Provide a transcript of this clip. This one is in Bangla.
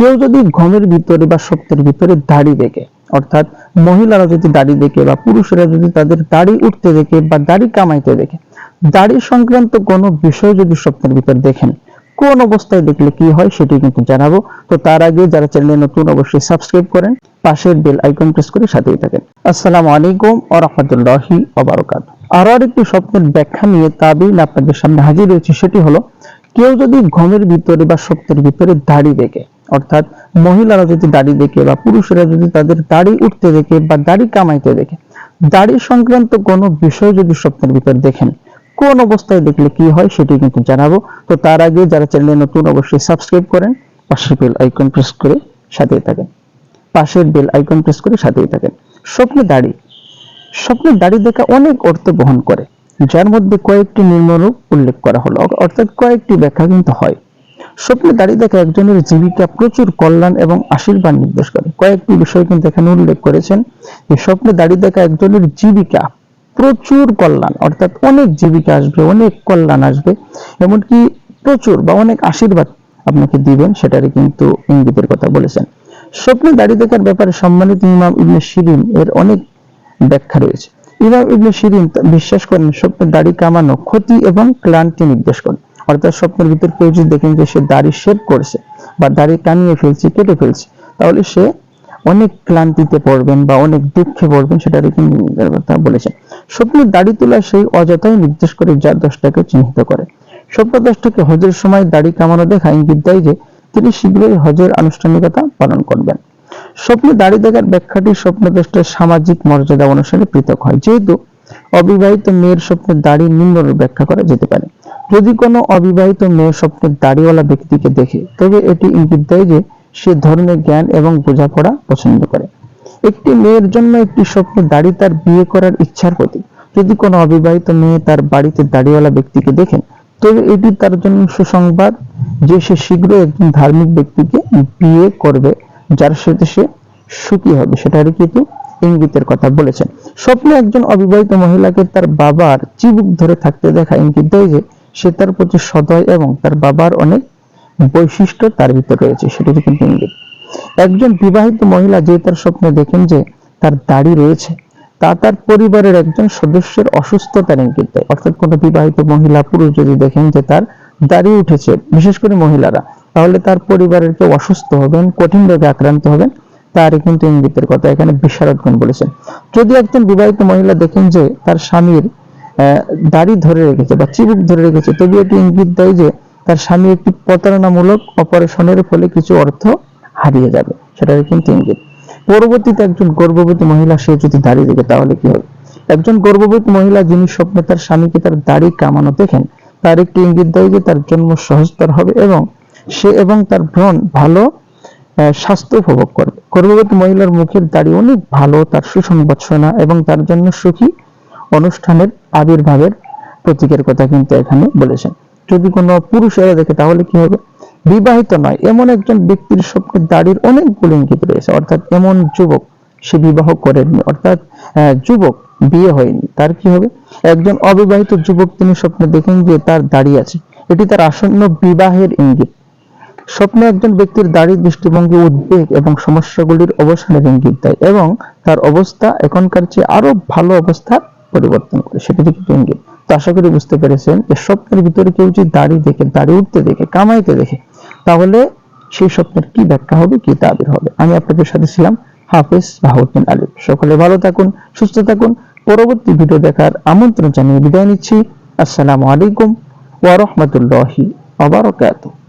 কেউ যদি ঘুমের ভিতরে বা স্বপ্নের ভিতরে দাড়ি দেখে, অর্থাৎ মহিলারা যদি দাড়ি দেখে বা পুরুষেরা যদি তাদের দাড়ি উঠতে দেখে বা দাড়ি কামাইতে দেখে, দাড়ি সংক্রান্ত কোনো বিষয় যদি স্বপ্নের ভিতর দেখেন কোন অবস্থায় দেখলে কি হয় সেটি কিন্তু জানাব। তো তার আগে যারা চ্যানেলে নতুন অবশ্যই সাবস্ক্রাইব করেন, পাশের বেল আইকন প্রেস করে সাথেই থাকেন। আসসালামু আলাইকুম ওয়া রাহমাতুল্লাহি ওয়া বারাকাতুহু। আরও আরেকটি স্বপ্নের ব্যাখ্যা নিয়ে তাবিল আপনাদের সামনে হাজির হয়েছে, সেটি হলো, কেউ যদি ঘমের ভিতরে বা স্বপ্নের ভিতরে দাড়ি দেখে অর্থাৎ মহিলারা যদি দাড়ি দেখে বা পুরুষেরা যদি তাদের দাড়ি উঠতে দেখে বা দাড়ি কামাইতে দেখে, দাড়ি সংক্রান্ত কোনো বিষয় যদি স্বপ্নের ভিতর দেখেন, কোন অবস্থায় দেখলে কি হয় সেটি কিন্তু জানাব। তো তার আগে যারা চ্যানেলে নতুন অবশ্যই সাবস্ক্রাইব করেন, পাশের বেল আইকন প্রেস করে সাথেই থাকেন। পাশের বেল আইকন প্রেস করে সাথেই থাকেন। স্বপ্নে দাড়ি স্বপ্নে দাড়ি দেখা অনেক অর্থ বহন করে, যার মধ্যে কয়েকটি নিম্নরূপ উল্লেখ করা হলো। অর্থাৎ কয়েকটি ব্যাখ্যা কিন্তু হয়। স্বপ্নে দাঁড়িয়ে দেখা একজনের জীবিকা প্রচুর কল্যাণ এবং আশীর্বাদ নির্দেশ করে। কয়েকটি বিষয় কিন্তু এখানে উল্লেখ করেছেন। যে স্বপ্নে দাঁড়িয়ে দেখা একজনের জীবিকা প্রচুর কল্যাণ, অর্থাৎ অনেক জীবিকা আসবে, অনেক কল্যাণ আসবে, এমনকি প্রচুর বা অনেক আশীর্বাদ আপনাকে দিবেন, সেটারই কিন্তু ইঙ্গিতের কথা বলেছেন। স্বপ্নে দাঁড়িয়ে দেখার ব্যাপারে সম্মানিত ইমাম ইবনে শিরিন এর অনেক ব্যাখ্যা রয়েছে। ইমাম ইবনে শিরিন বিশ্বাস করেন স্বপ্নে দাড়ি কামানো ক্ষতি এবং ক্লান্তি নির্দেশ করে অর্থাৎ স্বপ্নের ভিতর কেউ যদি দেখেন যে সে দাড়ি শেভ করছে বা দাড়ি কামিয়ে ফেলছে, কেটে ফেলছে, তাহলে সে অনেক ক্লান্তিতে পড়বেন বা অনেক দুঃখে পড়বেন, সেটা কথা বলেছেন। স্বপ্নের দাড়ি তোলা সেই অযথাই নির্দেশ করে যা দশটাকে চিহ্নিত করে। স্বপ্নদশটাকে হজের সময় দাড়ি কামানো দেখা ইঙ্গিত দেয় যে তিনি শীঘ্রই হজের আনুষ্ঠানিকতা পালন করবেন। স্বপ্নে দাড়ি দেখার ব্যাখ্যাটি স্বপ্ন স্বপ্নদ্রষ্টার সামাজিক মর্যাদা অনুসারে পৃথক হয়, যেহেতু অবিবাহিত মেয়ের স্বপ্নের দাড়ি নিম্নরূপ ব্যাখ্যা করা যেতে পারে। যদি কোনো অবিবাহিত মেয়ে স্বপ্নের দাড়িওয়ালা ব্যক্তিকে দেখে, তবে এটি ইঙ্গিত দেয় যে সে ধর্মের জ্ঞান এবং বোঝাপড়া পছন্দ করে। একটি মেয়ের জন্য একটি স্বপ্নের দাড়ি তার বিয়ে করার ইচ্ছার প্রতীক। যদি কোনো অবিবাহিত মেয়ে তার বাড়িতে দাড়িওয়ালা ব্যক্তিকে দেখেন তবে এটি তার জন্য সুসংবাদ যে সে শীঘ্রই একজন ধার্মিক ব্যক্তিকে বিয়ে করবে, যার সাথে সে সুখী হবে। সেটার কিন্তু ইঙ্গিতের কথা বলেছেন। স্বপ্নে একজন অবিবাহিত মহিলাকে তার বাবার চিবুক ধরে থাকতে দেখা ইঙ্গিত দেয় যে সে তার প্রতি সদয় এবং তার বাবার অনেক বৈশিষ্ট্য তার ভিতরে রয়েছে, সেটি কিন্তু ইঙ্গিত। একজন বিবাহিত মহিলা যে তার স্বপ্নে দেখেন যে তার দাড়ি রয়েছে, তা তার পরিবারের একজন সদস্যের অসুস্থতার ইঙ্গিত দেয়। অর্থাৎ কোনো বিবাহিত মহিলা, পুরুষ যদি দেখেন যে তার দাড়ি উঠেছে, বিশেষ করে মহিলারা, তাহলে তার পরিবারের কেউ অসুস্থ হবেন, কঠিন রোগে আক্রান্ত হবেন, তারই কিন্তু ইঙ্গিতের কথা এখানে বিশারদগণ বলেছেন। যদি একজন বিবাহিত মহিলা দেখেন যে তার স্বামীর দাড়ি ধরে রেখেছে বা চিবুক ধরে রেখেছে। তবে এটি ইঙ্গিত দেয় যে, তার স্বামী একটি প্রতারণামূলক অপারেশনের ফলে কিছু অর্থ হারিয়ে যাবে। সেটার কিন্তু ইঙ্গিত। পরবর্তীতে একজন গর্ভবতী মহিলা সে যদি দাড়ি দেখে, তাহলে কি হবে? একজন গর্ভবতী মহিলা যিনি স্বপ্নে তার স্বামীকে তার দাড়ি কামানো দেখেন, তার একটি ইঙ্গিত দেয় যে, তার জন্ম সহজতর হবে এবং সে এবং তার ভ্রণ ভালো স্বাস্থ্য উপভোগ করবে। গর্ভবতী মহিলার মুখের দাড়ি অনেক ভালো, তার সুসংবাদ শোনা এবং তার জন্য সুখী অনুষ্ঠানের আবির্ভাবের প্রতীকের কথা কিন্তু এখানে বলেছেন। যদি কোনো পুরুষেরা দেখে, তাহলে কি হবে? বিবাহিত নয়, এমন একজন ব্যক্তির স্বপ্নে দাড়ির অনেকগুলো ইঙ্গিত রয়েছে। অর্থাৎ এমন যুবক সে বিবাহ করেননি অর্থাৎ যুবক বিয়ে হয়নি, তার কি হবে? একজন অবিবাহিত যুবক তিনি স্বপ্নে দেখেন যে তার দাড়ি আছে। এটি তার আসন্ন বিবাহের ইঙ্গিত। স্বপ্নে একজন ব্যক্তির দাড়ি দৃষ্টিভঙ্গি, উদ্বেগ এবং সমস্যাগুলির অবসানের ইঙ্গিত দেয় এবং তার অবস্থা এখনকার চেয়ে আরও ভালো অবস্থা পরিবর্তন করে, সেটি কিন্তু ইঙ্গিত তো আশা করি বুঝতে পেরেছেন যে স্বপ্নের ভিতরে কেউ যদি দাড়ি দেখে দাড়ি উঠতে দেখে, কামাইতে দেখে, তাহলে সেই স্বপ্নের কি ব্যাখ্যা হবে, কি তাবির হবে? আমি আপনাদের সাথে ছিলাম হাফিজ বাহুদ্দিন আলিফ সকলে ভালো থাকুন, সুস্থ থাকুন। পরবর্তী ভিডিও দেখার আমন্ত্রণ জানিয়ে বিদায় নিচ্ছি। আসসালামু আলাইকুম ওয়া রাহমাতুল্লাহি ওয়া বারাকাতুহু।